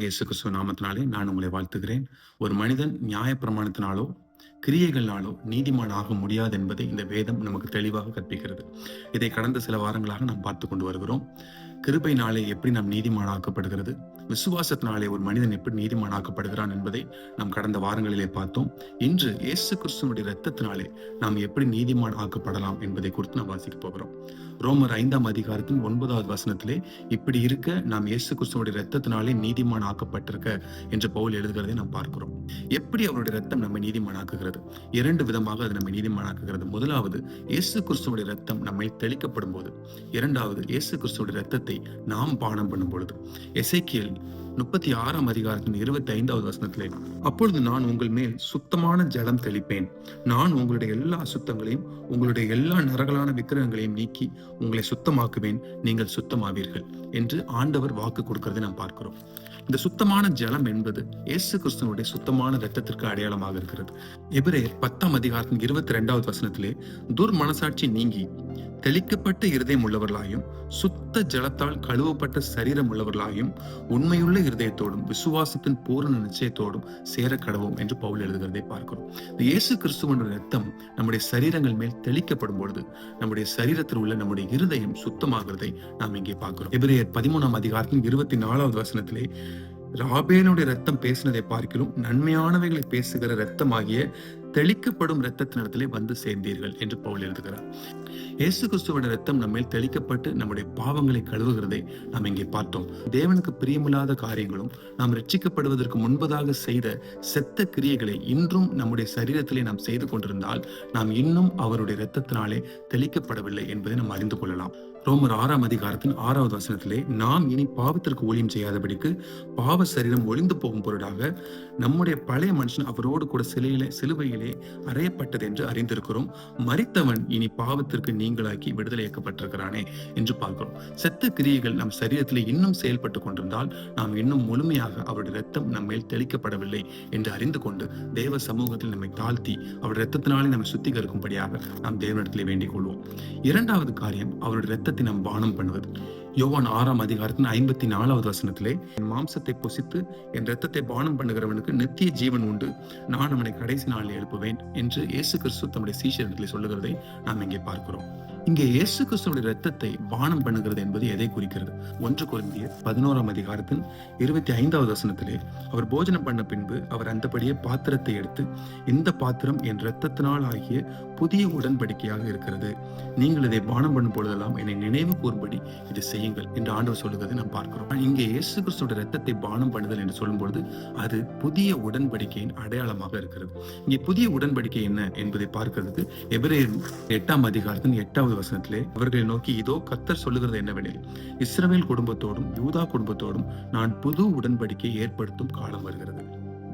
இயேசு கிறிஸ்துவ நாமத்தினாலே நான் உங்களை வாழ்த்துகிறேன். ஒரு மனிதன் நியாயப்பிரமாணத்தினாலோ கிரியைகளாலோ நீதிமான் ஆக முடியாது என்பதை இந்த வேதம் நமக்கு தெளிவாக கற்பிக்கிறது. இதை கடந்த சில வாரங்களாக நாம் பார்த்து கொண்டு வருகிறோம். கிருபைனாலே எப்படி நாம் நீதிமானாக்கப்படுகிறது? விசுவாசத்தினாலே ஒரு மனிதன் எப்படி நீதிமானாக்கப்படுகிறான் என்பதை நாம் கடந்த வாரங்களிலே பார்த்தோம். இன்று இயேசு கிறிஸ்துவனுடைய இரத்தத்தினாலே நாம் எப்படி நீதிமான் ஆக்கப்படலாம் என்பதை குறித்து நாம் வாசிக்க போகிறோம். ரோமர் ஐந்தாம் அதிகாரத்தின் ஒன்பதாவது வசனத்திலே இப்படி இருக்க நாம் இயேசு கிறிஸ்துவனுடைய இரத்தத்தினாலே நீதிமான் ஆக்கப்பட்டிருக்க என்று பவுல் எழுதுகிறதை நாம் பார்க்கிறோம். எப்படி அவருடைய ரத்தம் நம்மை நீதிமானாக்குகிறது? இரண்டு விதமாக அது நம்மை நீதிமானாக்குகிறது. முதலாவது இயேசு கிறிஸ்துவோட ரத்தம் நம்மை தெளிக்கப்படும் போது இரண்டாவது இயேசு கிறிஸ்துவோட ரத்தத்தை நாம் பானம் பண்ணும் பொழுது எசைக்கியல் முப்பத்தி ஆறாம் அதிகாரத்தின் இருபத்தி ஐந்தாவது வசனத்திலே அப்பொழுது நான் உங்கள் மேல் சுத்தமான ஜலம் தெளிப்பேன். நான் உங்களுடைய எல்லா அசுத்தங்களையும் உங்களுடைய எல்லா நரகலான விக்கிரகங்களையும் நீக்கி உங்களை சுத்தமாக்குவேன். நீங்கள் சுத்தமாவீர்கள் என்று ஆண்டவர் வாக்கு கொடுக்கிறதை நாம் பார்க்கிறோம். இந்த சுத்தமான ஜலம் என்பது இயேசு கிறிஸ்துவனுடைய சுத்தமான ரத்தத்திற்கு அடையாளமாக இருக்கிறது. எபிரேயர் பத்தாம் அதிகாரத்தின் இருபத்தி ரெண்டாவது வசனத்திலே துர் மனசாட்சி நீங்கி தெளிக்கப்பட்ட இருதயம் உள்ளவர்களாயும் சுத்த ஜலத்தால் கழுவப்பட்ட சரீரம் உள்ளவர்களாயும் உண்மையுள்ள இருதயத்தோடும் விசுவாசத்தின் பூரண நிச்சயத்தோடும் சேர கடவோம் என்று பவுல் எழுதுகிறதை பார்க்கிறோம். இயேசு கிறிஸ்துவனுடைய ரத்தம் நம்முடைய சரீரங்கள் மேல் தெளிக்கப்படும் பொழுது நம்முடைய சரீரத்தில் உள்ள நம்முடைய இருதயம் சுத்தமாகிறதை நாம் இங்கே பார்க்கிறோம். எபிரேயர் பதிமூணாம் அதிகாரத்தின் இருபத்தி நாலாவது வசனத்திலே ராபேனுடைய ரத்தம் பேசினதை பார்க்கிலும் நன்மையானவைகளை பேசுகிற ரத்தமாகிய தெளிக்கப்படும் இரத்தத்தினிடத்திலே வந்து சேர்ந்தீர்கள் என்று பவுல் எழுதுகிறார். இயேசு கிறிஸ்துவோட ரத்தம் நம்மேல் தெளிக்கப்பட்டு நம்முடைய பாவங்களை கழுவுகிறதை நாம் இங்கே பார்த்தோம். தேவனுக்கு பிரியமில்லாத காரியங்களும் நாம் ரட்சிக்கப்படுவதற்கு முன்பதாக செய்த செத்த கிரியைகளை இன்றும் நம்முடைய சரீரத்திலே நாம் செய்து கொண்டிருந்தால் நாம் இன்னும் அவருடைய இரத்தத்தினாலே தெளிக்கப்படவில்லை என்பதை நாம் அறிந்து கொள்ளலாம். ரோமர் ஆறாம் அதிகாரத்தின் ஆறாவது வசனத்திலே நாம் இனி பாவத்திற்கு ஊழியம் செய்யாதபடிக்கு பாவ சரீரம் ஒளிந்து போகும் பொருடாக நம்முடைய பழைய மனுஷன் அவரோடு கூட சிலையில சிலுவையிலே அறையப்பட்டது என்று அறிந்திருக்கிறோம். மறித்தவன் இனி பாவத்திற்கு நீங்களாக்கி விடுதலையாக்கப்பட்டிருக்கிறானே என்று பார்க்கிறோம். செத்த கிரியைகள் நம் சரீரத்திலே இன்னும் செயல்பட்டு கொண்டிருந்தால் நாம் இன்னும் முழுமையாக அவருடைய ரத்தம் நம்மேல் தெளிக்கப்படவில்லை என்று அறிந்து கொண்டு தேவ சமூகத்தில் நம்மை தாழ்த்தி அவருடைய ரத்தத்தினாலே நம்மை சுத்திகரிக்கும்படியாக நாம் தேவனிடத்திலே வேண்டிக் கொள்வோம். இரண்டாவது காரியம் அவருடைய ரத்தத்தை நாம் பானம் பண்ணுவது. யோவான் ஆறாம் அதிகாரத்தின் ஐம்பத்தி நாலாவது வசனத்திலே என் மாம்சத்தை புசித்து என் ரத்தத்தை பானம் பண்ணுகிறவனுக்கு நித்திய ஜீவன் உண்டு. நான் அவனை கடைசி நாளில் எழுப்புவேன் என்று இயேசு கிறிஸ்து தம்முடைய சீஷர்களை சொல்லுகிறதை நாம் இங்கே பார்க்கிறோம். இங்கே இயேசு கிறிஸ்துடைய ரத்தத்தை பானம் பண்ணுகிறது என்பது எதை குறிக்கிறது? ஒன்று குழந்தைய பதினோராம் அதிகாரத்தின் இருபத்தி ஐந்தாவது வசனத்திலே அவர் போஜனம் பண்ண பின்பு அவர் அந்தபடியே பாத்திரத்தை எடுத்து இந்த பாத்திரம் என் இரத்தத்தினால் ஆகிய புதிய உடன்படிக்கையாக இருக்கிறது. நீங்கள் இதை பானம் பண்ணும் பொழுதெல்லாம் என்னை நினைவு கூறும்படி இதை செய்யுங்கள் என்று ஆண்டவர் சொல்லுவதை நாம் பார்க்கிறோம். இங்கே இயேசு கிறிஸ்துவோட ரத்தத்தை பானம் பண்ணுதல் என்று சொல்லும் பொழுது அது புதிய உடன்படிக்கையின் அடையாளமாக இருக்கிறது. இங்கே புதிய உடன்படிக்கை என்ன என்பதை பார்க்கிறது எபிரேயர் எட்டாம் அதிகாரத்தின் எட்டாவது வசனத்திலே அவர்களை நோக்கி இதோ கத்தர் சொல்லுகிறது என்னவெனில் இஸ்ரவேல் குடும்பத்தோடும் யூதா குடும்பத்தோடும் நான் புது உடன்படிக்கை ஏற்படுத்தும் காலம் வருகிறது.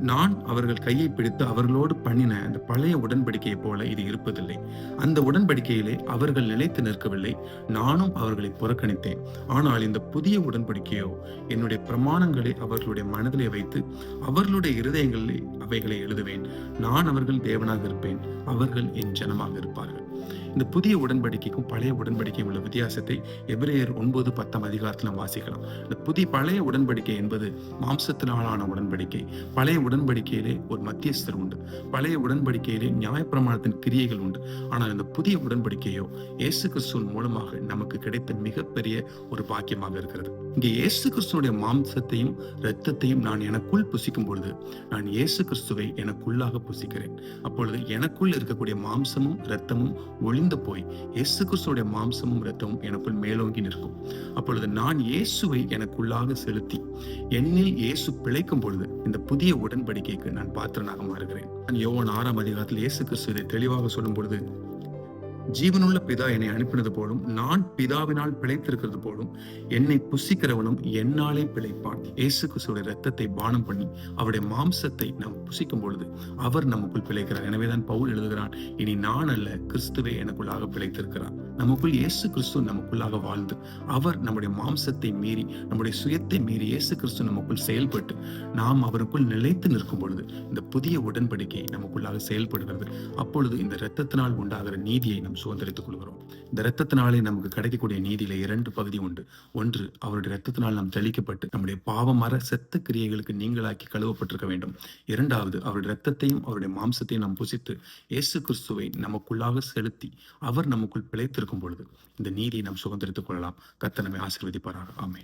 நான் அவர்கள் கையை பிடித்து அவர்களோடு பண்ணின அந்த பழைய உடன்படிக்கையை போல இது இருப்பதில்லை. அந்த உடன்படிக்கையிலே அவர்கள் நிலைத்து நிற்கவில்லை. நானும் அவர்களை புறக்கணித்தேன். ஆனால் இந்த புதிய உடன்படிக்கையோ என்னுடைய பிரமாணங்களை அவர்களுடைய மனதிலே வைத்து அவர்களுடைய இருதயங்களில் அவைகளை எழுதுவேன். நான் அவர்கள் தேவனாக இருப்பேன். அவர்கள் என் ஜனமாக இருப்பார்கள். இந்த புதிய உடன்படிக்கைக்கும் பழைய உடன்படிக்கையும் உள்ள வித்தியாசத்தை எபிரேயர் ஒன்பது பத்தாம் அதிகாரத்தில் வாசிக்கலாம். இந்த புதிய பழைய உடன்படிக்கை என்பது மாம்சத்தினாலான உடன்படிக்கை. பழைய உடன்படிக்கையிலே ஒரு மத்தியஸ்தர் உண்டு. பழைய உடன்படிக்கையிலே நியாயப்பிரமாணத்தின் கிரியைகள் உண்டு. ஆனால் இந்த புதிய உடன்படிக்கையோ இயேசு கிறிஸ்துவின் மூலமாக நமக்கு கிடைத்த மிகப்பெரிய ஒரு பாக்கியமாக இருக்கிறது. இங்கே இயேசு கிறிஸ்துவனுடைய மாம்சத்தையும் இரத்தத்தையும் நான் எனக்குள் புசிக்கும் பொழுது நான் இயேசு கிறிஸ்துவை எனக்குள்ளாக புசிக்கிறேன். அப்பொழுது எனக்குள் இருக்கக்கூடிய மாம்சமும் இரத்தமும் ஒளிந்து போய் இயேசு கிறிஸ்துடைய மாம்சமும் இரத்தமும் எனக்குள் மேலோங்கி நிற்கும். அப்பொழுது நான் இயேசுவை எனக்குள்ளாக செலுத்தி என்னில் இயேசு பிழைக்கும் பொழுது இந்த புதிய உடன்படிக்கைக்கு நான் பாத்திரனாக மாறுகிறேன். நான் யோவன் ஆறாம் அதிகாரத்தில் இயேசு கிறிஸ்து இதை தெளிவாக சொல்லும் பொழுது ஜீவனுள்ள பிதா என்னை அனுப்பினது போலும் நான் பிதாவினால் பிழைத்திருக்கிறது போலும் என்னை புசிக்கிறவனும் என்னாலே பிழைப்பான். இயேசு கிறிஸ்துடைய ரத்தத்தை பானம் பண்ணி அவருடைய மாம்சத்தை நாம் புசிக்கும் பொழுது அவர் நமக்குள் பிழைக்கிறார். எனவேதான் பவுல் எழுதுகிறான் இனி நான் அல்ல கிறிஸ்துவே எனக்குள்ளாக பிழைத்திருக்கிறார். நமக்குள் இயேசு கிறிஸ்து நமக்குள்ளாக வாழ்ந்து அவர் நம்முடைய மாம்சத்தை மீறி நம்முடைய சுயத்தை மீறி இயேசு கிறிஸ்து நமக்குள் செயல்பட்டு நாம் அவருக்குள் நிலைத்து நிற்கும் பொழுது இந்த புதிய உடன்படிக்கை நமக்குள்ளாக செயல்படுகிறது. அப்பொழுது இந்த இரத்தத்தினால் உண்டாகிற நீதியை நாம் சுதந்திரித்துக் கொள்கிறோம். இந்த இரத்தத்தினாலே நமக்கு கிடைக்கக்கூடிய நீதியில இரண்டு பகுதி உண்டு. ஒன்று அவருடைய இரத்தத்தினால் நாம் தெளிக்கப்பட்டு நம்முடைய பாவமர செத்த கிரியைகளுக்கு நீங்களாக்கி கழுவப்பட்டிருக்க வேண்டும். இரண்டாவது அவருடைய இரத்தத்தையும் அவருடைய மாம்சத்தையும் நாம் புசித்து இயேசு கிறிஸ்துவை நமக்குள்ளாக செலுத்தி அவர் நமக்குள் இருக்கும் பொழுது இந்த நீதியை நாம் சுதந்திரித்துக் கொள்ளலாம். கத்த நம்மை ஆசீர்வதிப்பாராக. ஆமே